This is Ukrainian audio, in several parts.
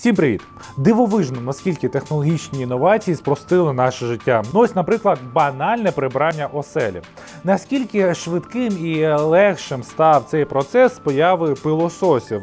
Всім привіт! Дивовижно, наскільки технологічні інновації спростили наше життя. Ну ось, наприклад, банальне прибрання оселі. Наскільки швидким і легшим став цей процес з появи пилососів.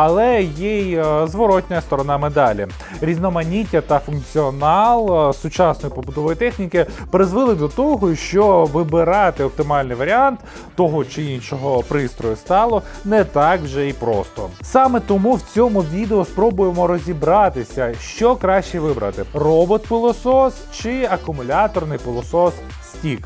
Але є й е, зворотня сторона медалі. Різноманіття та функціонал е, сучасної побутової техніки призвели до того, що вибирати оптимальний варіант того чи іншого пристрою стало не так вже і просто. Саме тому в цьому відео спробуємо розібратися, що краще вибрати: робот-пилосос чи акумуляторний пилосос стік.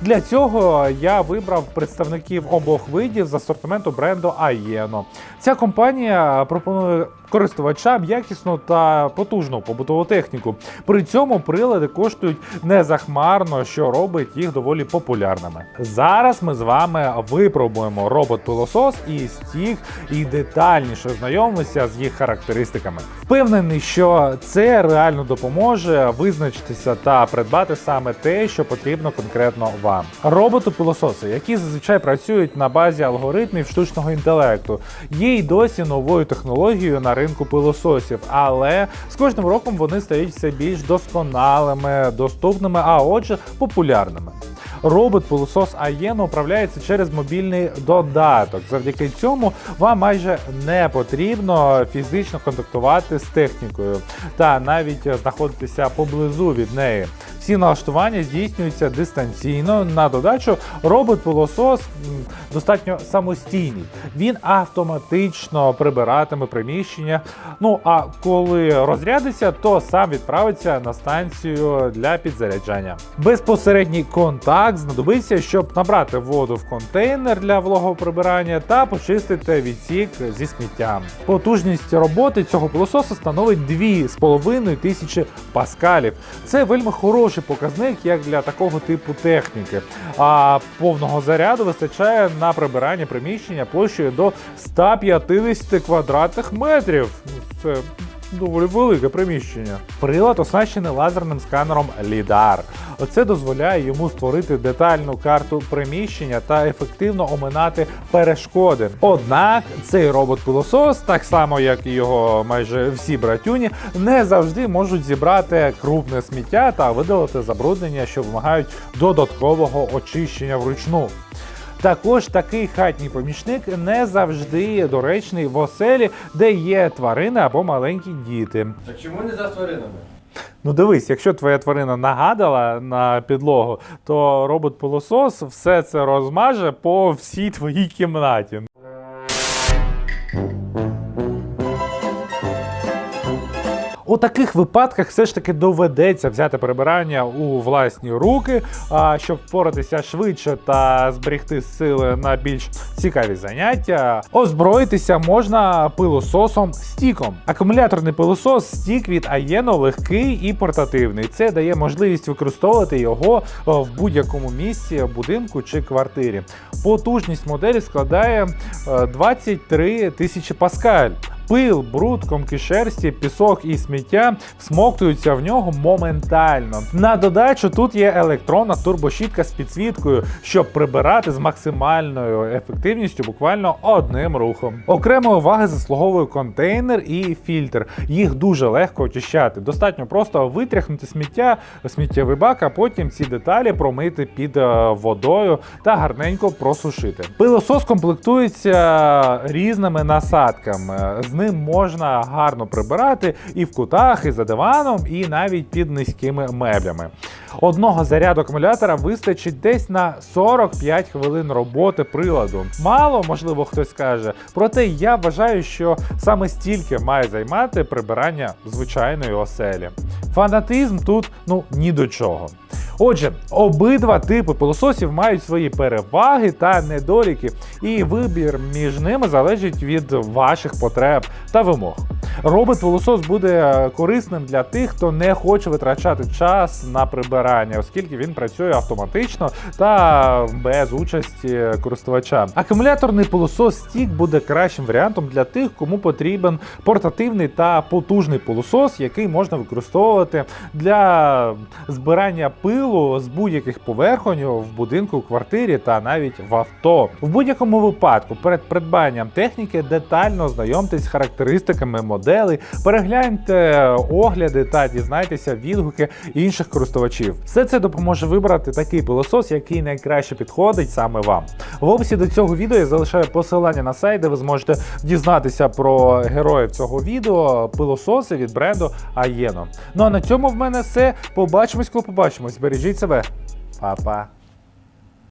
Для цього я вибрав представників обох видів з асортименту бренду Aieno. Ця компанія пропонує користувачам якісну та потужну побутову техніку. При цьому прилади коштують незахмарно, що робить їх доволі популярними. Зараз ми з вами випробуємо робот-пилосос і стік і детальніше знайомимося з їх характеристиками. Впевнений, що це реально допоможе визначитися та придбати саме те, що потрібно конкретно вам. Роботи-пилососи, які зазвичай працюють на базі алгоритмів штучного інтелекту, є й досі новою технологією на ринку пилососів, але з кожним роком вони стають все більш досконалими, доступними, а отже, популярними. Робот-пилосос Aieno управляється через мобільний додаток. Завдяки цьому вам майже не потрібно фізично контактувати з технікою та навіть знаходитися поблизу від неї. Всі налаштування здійснюються дистанційно. На додачу робот-пилосос достатньо самостійний. Він автоматично прибиратиме приміщення. Ну а коли розрядиться, то сам відправиться на станцію для підзаряджання. Безпосередній контакт знадобиться, щоб набрати воду в контейнер для вологоприбирання та почистити відсік зі сміттям. Потужність роботи цього пилососа становить 2,5 тисячі паскалів. Це вельми хороший показник як для такого типу техніки. А повного заряду вистачає на прибирання приміщення площею до 150 квадратних метрів. Це доволі велике приміщення. Прилад оснащений лазерним сканером LIDAR. Оце дозволяє йому створити детальну карту приміщення та ефективно оминати перешкоди. Однак цей робот-пилосос, так само як і його майже всі братюні, не завжди можуть зібрати крупне сміття та видалити забруднення, що вимагають додаткового очищення вручну. Також такий хатній помічник не завжди доречний в оселі, де є тварини або маленькі діти. А чому не за тваринами? Ну дивись, якщо твоя тварина нагадала на підлогу, то робот-пилосос все це розмаже по всій твоїй кімнаті. У таких випадках все ж таки доведеться взяти прибирання у власні руки, а щоб впоратися швидше та зберегти сили на більш цікаві заняття. Озброїтися можна пилососом стіком. Акумуляторний пилосос стік від Aieno легкий і портативний. Це дає можливість використовувати його в будь-якому місці будинку чи квартирі. Потужність моделі складає е, 23 тисячі паскаль. Пил, бруд, комки шерсті, пісок і сміття всмоктуються в нього моментально. На додачу тут є електронна турбощітка з підсвіткою, щоб прибирати з максимальною ефективністю буквально одним рухом. Окремої уваги заслуговує контейнер і фільтр. Їх дуже легко очищати. Достатньо просто витряхнути сміття, сміттєвий бак, а потім ці деталі промити під е, водою та гарненько просушити. Пилосос комплектується різними насадками. З ним можна гарно прибирати і в кутах, і за диваном, і навіть під низькими меблями. Одного заряду акумулятора вистачить десь на 45 хвилин роботи приладу. Мало, можливо, хтось скаже. Проте я вважаю, що саме стільки має займати прибирання звичайної оселі. Фанатизм тут ну ні до чого. Отже, обидва типи пилососів мають свої переваги та недоліки, і вибір між ними залежить від ваших потреб та вимог. Робот-пилосос буде корисним для тих, хто не хоче витрачати час на прибирання, оскільки він працює автоматично та без участі користувача. Акумуляторний пилосос стік буде кращим варіантом для тих, кому потрібен портативний та потужний пилосос, який можна використовувати для збирання пилу з будь-яких поверхонь в будинку, квартирі та навіть в авто. В будь-якому випадку перед придбанням техніки детально ознайомтесь з характеристиками моделей, перегляньте огляди та дізнайтеся відгуки інших користувачів. Все це допоможе вибрати такий пилосос, який найкраще підходить саме вам. В описі до цього відео я залишаю посилання на сайт, де ви зможете дізнатися про героїв цього відео, пилососи від бренду Aeno. Ну а на цьому в мене все. Побачимось, коли побачимось. Бережіть себе. Па-па.